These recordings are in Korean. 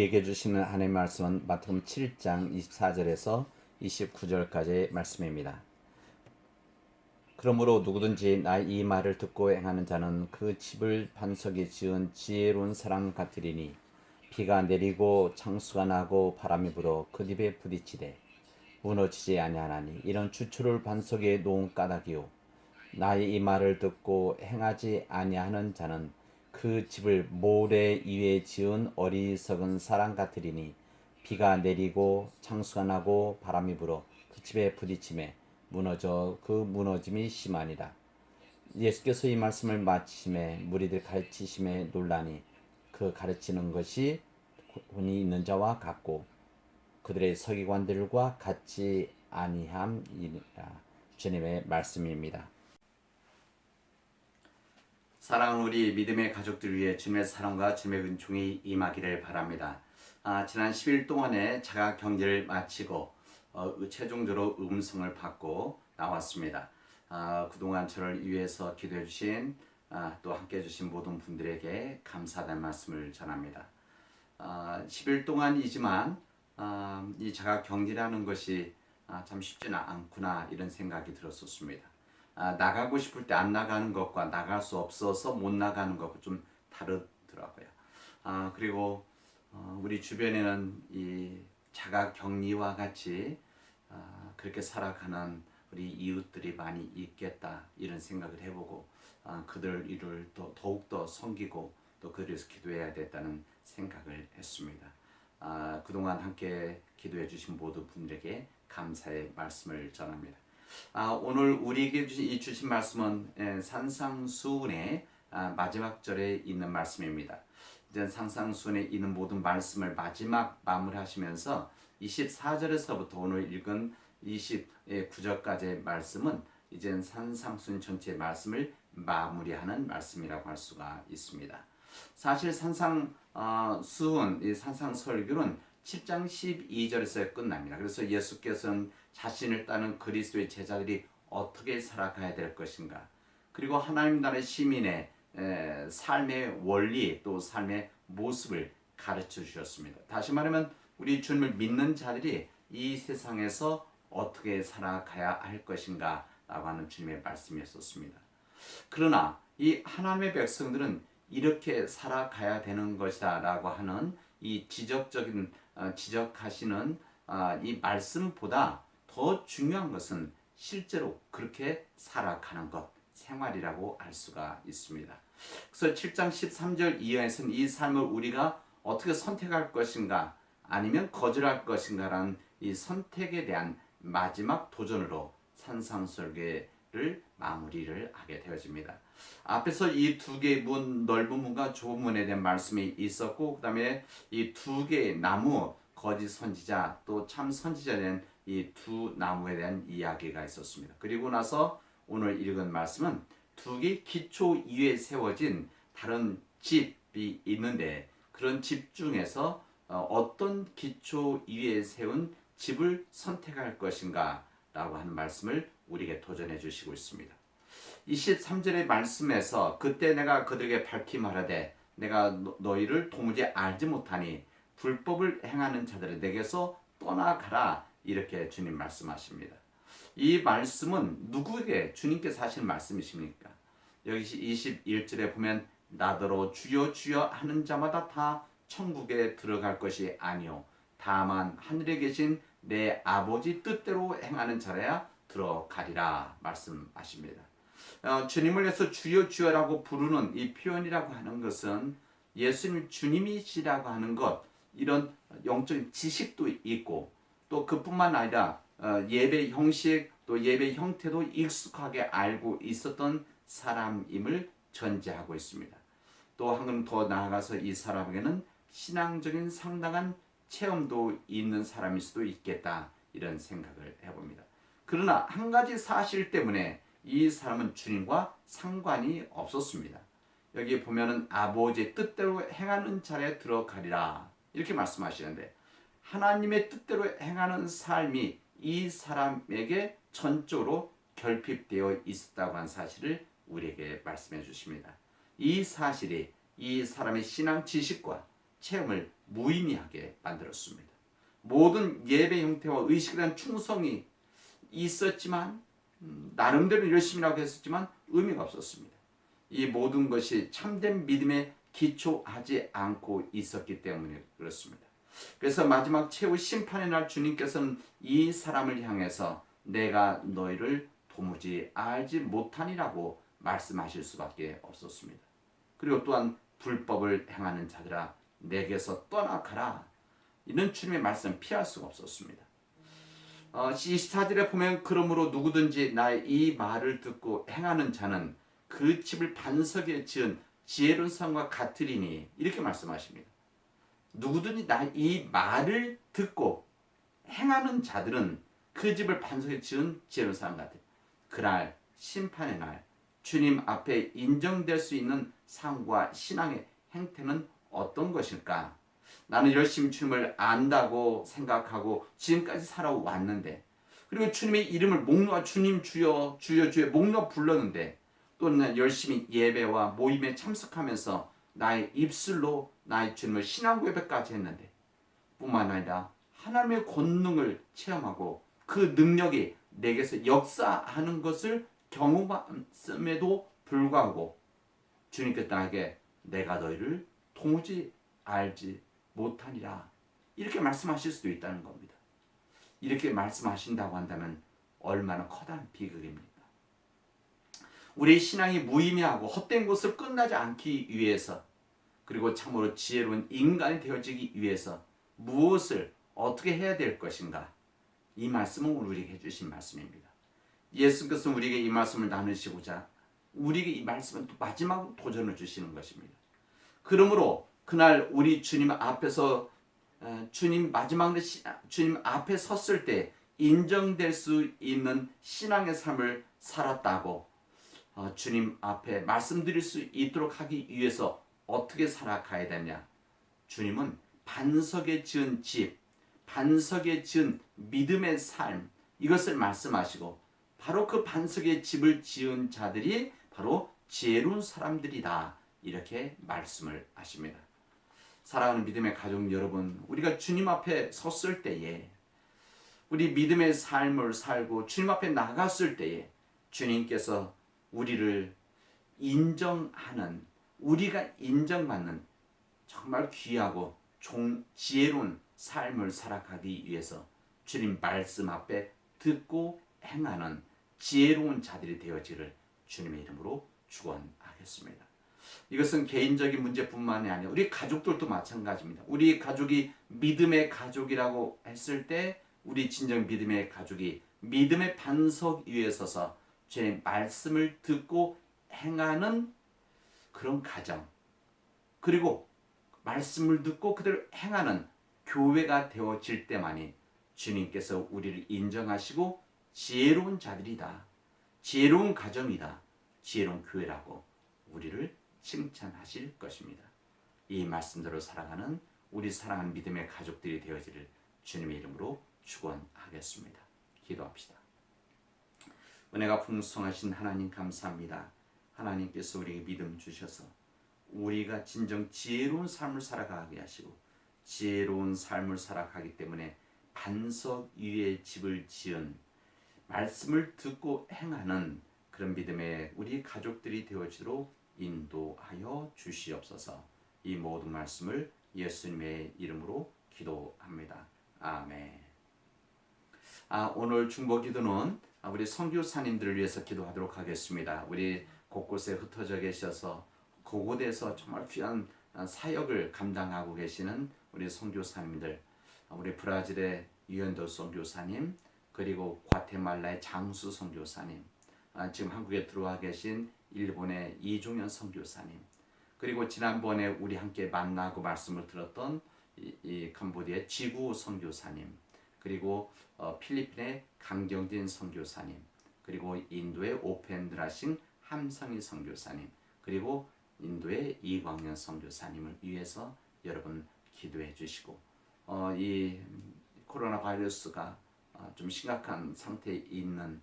우리에게 주시는 하나님의 말씀은 마태복음 7장 24절에서 29절까지의 말씀입니다. 그러므로 누구든지 나의 이 말을 듣고 행하는 자는 그 집을 반석에 지은 지혜로운 사람 같으리니 비가 내리고 창수가 나고 바람이 불어 그 집에 부딪히되 무너지지 아니하나니 이런 주초를 반석에 놓은 까닭이요 나의 이 말을 듣고 행하지 아니하는 자는 그 집을 모래 위에 지은 어리석은 사람 같으리니 비가 내리고 창수가 나고 바람이 불어 그 집에 부딪힘에 무너져 그 무너짐이 심하니라. 예수께서 이 말씀을 마치심에 무리들 가르치심에 논란이 그 가르치는 것이 혼이 있는 자와 같고 그들의 서기관들과 같지 아니함이니라. 주님의 말씀입니다. 사랑하는 우리 믿음의 가족들 위해 주님의 사랑과 주님의 은총이 임하기를 바랍니다. 아, 지난 10일 동안에 자가 경제를 마치고 어, 최종적으로 음성을 받고 나왔습니다. 아, 그동안 저를 위해서 기도해 주신 아, 또 함께 해 주신 모든 분들에게 감사하다는 말씀을 전합니다. 아, 10일 동안이지만 아, 이 자가 격리라는 것이 아, 참 쉽지는 않구나 이런 생각이 들었었습니다. 아, 나가고 싶을 때 안 나가는 것과 나갈 수 없어서 못 나가는 것과 좀 다르더라고요. 아, 그리고 어, 우리 주변에는 이 자가 격리와 같이 아, 그렇게 살아가는 우리 이웃들이 많이 있겠다 이런 생각을 해보고 아, 그들 일을 또 더욱 더 섬기고 또 그들에서 기도해야 됐다는 생각을 했습니다. 아, 그동안 함께 기도해 주신 모든 분들에게 감사의 말씀을 전합니다. 아, 오늘 우리에게 주신 이 주신 말씀은 예, 산상수훈의 아, 마지막 절에 있는 말씀입니다. 이제 상상순에 있는 모든 말씀을 마지막 마무리하시면서 24절에서부터 오늘 읽은 29절까지의 말씀은 이제 산상순 전체 말씀을 마무리하는 말씀이라고 할 수가 있습니다. 사실 산상 어, 수훈, 이 산상 설교는 7장 12절에서 끝납니다. 그래서 예수께서는 자신을 따는 그리스도의 제자들이 어떻게 살아가야 될 것인가, 그리고 하나님 나라의 시민의 에, 삶의 원리 또 삶의 모습을 가르쳐 주셨습니다. 다시 말하면 우리 주님을 믿는 자들이 이 세상에서 어떻게 살아가야 할 것인가 라고 하는 주님의 말씀이었습니다. 그러나 이 하나님의 백성들은 이렇게 살아가야 되는 것이다 라고 하는 이 지적적인 어, 지적하시는 어, 이 말씀보다 더 중요한 것은 실제로 그렇게 살아가는 것, 생활이라고 알 수가 있습니다. 그래서 7장 13절 이하에서는 이 삶을 우리가 어떻게 선택할 것인가 아니면 거절할 것인가라는 이 선택에 대한 마지막 도전으로 산상설계 를 마무리를 하게 되어집니다. 앞에서 이 두 개의 문, 넓은 문과 좁은 문에 대한 말씀이 있었고, 그 다음에 이 두 개의 나무, 거짓 선지자, 또 참 선지자 된 이 두 나무에 대한 이야기가 있었습니다. 그리고 나서 오늘 읽은 말씀은 두 개 기초 위에 세워진 다른 집이 있는데, 그런 집 중에서 어떤 기초 위에 세운 집을 선택할 것인가 라고 하는 말씀을 우리에게 도전해 주시고 있습니다. 23절의 말씀에서 그때 내가 그들에게 밝히 말하되 내가 너희를 도무지 알지 못하니 불법을 행하는 자들을 내게서 떠나가라 이렇게 주님 말씀하십니다. 이 말씀은 누구에게 주님께서 하신 말씀이십니까? 여기 21절에 보면 나더러 주여 주여 하는 자마다 다 천국에 들어갈 것이 아니요 다만 하늘에 계신 내 아버지 뜻대로 행하는 자라야 들어가리라 말씀하십니다. 어, 주님을 위해서 주여 주여라고 부르는 이 표현이라고 하는 것은 예수님 주님이시라고 하는 것 이런 영적인 지식도 있고 또 그뿐만 아니라 어, 예배 형식 또 예배 형태도 익숙하게 알고 있었던 사람임을 전제하고 있습니다. 또 한 걸음 더 나아가서 이 사람에게는 신앙적인 상당한 체험도 있는 사람일 수도 있겠다 이런 생각을 해봅니다. 그러나 한 가지 사실 때문에 이 사람은 주님과 상관이 없었습니다. 여기 보면은 아버지의 뜻대로 행하는 자리에 들어가리라 이렇게 말씀하시는데 하나님의 뜻대로 행하는 삶이 이 사람에게 전적으로 결핍되어 있었다고 한 사실을 우리에게 말씀해 주십니다. 이 사실이 이 사람의 신앙 지식과 체험을 무의미하게 만들었습니다. 모든 예배 형태와 대한 충성이 있었지만 음, 나름대로 열심히라고 했었지만 의미가 없었습니다. 이 모든 것이 참된 믿음에 기초하지 않고 있었기 때문에 그렇습니다. 그래서 마지막 최후 심판의 날 주님께서는 이 사람을 향해서 내가 너희를 도무지 알지 못하니라고 말씀하실 수밖에 없었습니다. 그리고 또한 불법을 행하는 자들아 내게서 떠나가라 이는 주님의 말씀 피할 수가 없었습니다. 어, 24절에 보면 그러므로 누구든지 나의 이 말을 듣고 행하는 자는 그 집을 반석에 지은 지혜로운 사람과 같으리니 이렇게 말씀하십니다. 누구든지 나이 말을 듣고 행하는 자들은 그 집을 반석에 지은 지혜로운 사람 같아. 그날 심판의 날 주님 앞에 인정될 수 있는 삶과 신앙의 행태는 어떤 것일까? 나는 열심히 주님을 안다고 생각하고 지금까지 살아왔는데 그리고 주님의 이름을 목놓아 주님 주여 주여 주여 목놓아 불렀는데 또는 열심히 예배와 모임에 참석하면서 나의 입술로 나의 주님을 신앙 고백까지 했는데 뿐만 아니라 하나님의 권능을 체험하고 그 능력이 내게서 역사하는 것을 경험함에도 불구하고 주님께서 나에게 내가 너희를 도무지 알지 못하니라 이렇게 말씀하실 수도 있다는 겁니다. 이렇게 말씀하신다고 한다면 얼마나 커다란 비극입니까? 우리 신앙이 무의미하고 헛된 것을 끝나지 않기 위해서 그리고 참으로 지혜로운 인간이 되어지기 위해서 무엇을 어떻게 해야 될 것인가? 이 말씀은 우리에게 해주신 말씀입니다. 예수께서 우리에게 이 말씀을 나누시고자 우리에게 이 말씀은 또 마지막 도전을 주시는 것입니다. 그러므로 그날 우리 주님 앞에서 어, 주님 마지막 주님 앞에 섰을 때 인정될 수 있는 신앙의 삶을 살았다고 어, 주님 앞에 말씀드릴 수 있도록 하기 위해서 어떻게 살아가야 되냐? 주님은 반석에 지은 집, 반석에 지은 믿음의 삶 이것을 말씀하시고 바로 그 반석에 집을 지은 자들이 바로 지혜로운 사람들이다 이렇게 말씀을 하십니다. 사랑하는 믿음의 가족 여러분, 우리가 주님 앞에 섰을 때에 우리 믿음의 삶을 살고 주님 앞에 나갔을 때에 주님께서 우리를 인정하는 우리가 인정받는 정말 귀하고 종, 지혜로운 삶을 살아가기 위해서 주님 말씀 앞에 듣고 행하는 지혜로운 자들이 되어지를 주님의 이름으로 축원하겠습니다. 이것은 개인적인 문제뿐만이 아니라 우리 가족들도 마찬가지입니다. 우리 가족이 믿음의 가족이라고 했을 때 우리 진정 믿음의 가족이 믿음의 반석 위에 서서 제 말씀을 듣고 행하는 그런 가정 그리고 말씀을 듣고 그대로 행하는 교회가 되어질 때만이 주님께서 우리를 인정하시고 지혜로운 자들이다. 지혜로운 가정이다. 지혜로운 교회라고 우리를 칭찬하실 것입니다. 이 말씀대로 살아가는 우리 사랑하는 믿음의 가족들이 되어지를 주님의 이름으로 축원하겠습니다. 기도합시다. 은혜가 풍성하신 하나님 감사합니다. 하나님께서 우리에게 믿음 주셔서 우리가 진정 지혜로운 삶을 살아가게 하시고 지혜로운 삶을 살아가기 때문에 반석 위에 집을 지은 말씀을 듣고 행하는 그런 믿음의 우리 가족들이 되어지도록 인도하여 주시옵소서. 이 모든 말씀을 예수님의 이름으로 기도합니다. 아멘. 아, 오늘 중보 기도는 우리 선교사님들을 위해서 기도하도록 하겠습니다. 우리 곳곳에 흩어져 계셔서 그곳에서 정말 귀한 사역을 감당하고 계시는 우리 선교사님들, 우리 브라질의 유현도 선교사님, 그리고 과테말라의 장수 선교사님, 아, 지금 한국에 들어와 계신 일본의 이종현 선교사님 그리고 지난번에 우리 함께 만나고 말씀을 들었던 이, 이 캄보디아의 지구 선교사님 그리고 어, 필리핀의 강경진 선교사님 그리고 인도의 오펜드라싱 함성희 선교사님 그리고 인도의 이광현 선교사님을 위해서 여러분 기도해 주시고 어, 이 코로나 바이러스가 어, 좀 심각한 상태에 있는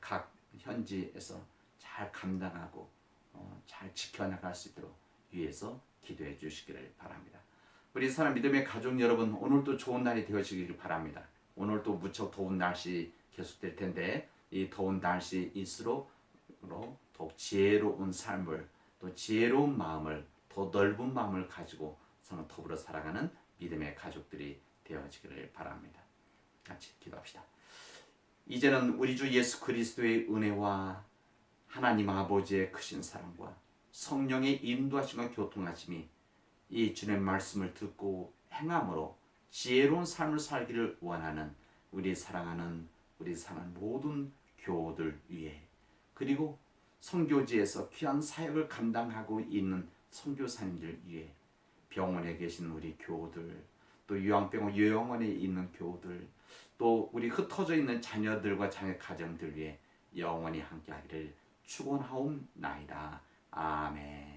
각 현지에서 잘 감당하고 어, 잘 지켜나갈 수 있도록 위해서 기도해 주시기를 바랍니다. 우리 사랑 믿음의 가족 여러분 오늘도 좋은 날이 되어지기를 바랍니다. 오늘도 무척 더운 날씨 계속될 텐데 이 더운 날씨일수록 더욱 지혜로운 삶을 또 지혜로운 마음을 더 넓은 마음을 가지고 서로 더불어 살아가는 믿음의 가족들이 되어지기를 바랍니다. 같이 기도합시다. 이제는 우리 주 예수 그리스도의 은혜와 하나님 아버지의 크신 사랑과 성령의 인도하심과 교통하심이 이 주의 말씀을 듣고 행함으로 지혜로운 삶을 살기를 원하는 우리 사랑하는 우리 사는 모든 교우들 위해 그리고 성교지에서 귀한 사역을 감당하고 있는 선교사님들 위해 병원에 계신 우리 교우들 또 요양병원 요양원에 있는 교우들 또 우리 흩어져 있는 자녀들과 자녀 가정들 위해 영원히 함께하기를 축원하옵나이다. 아멘.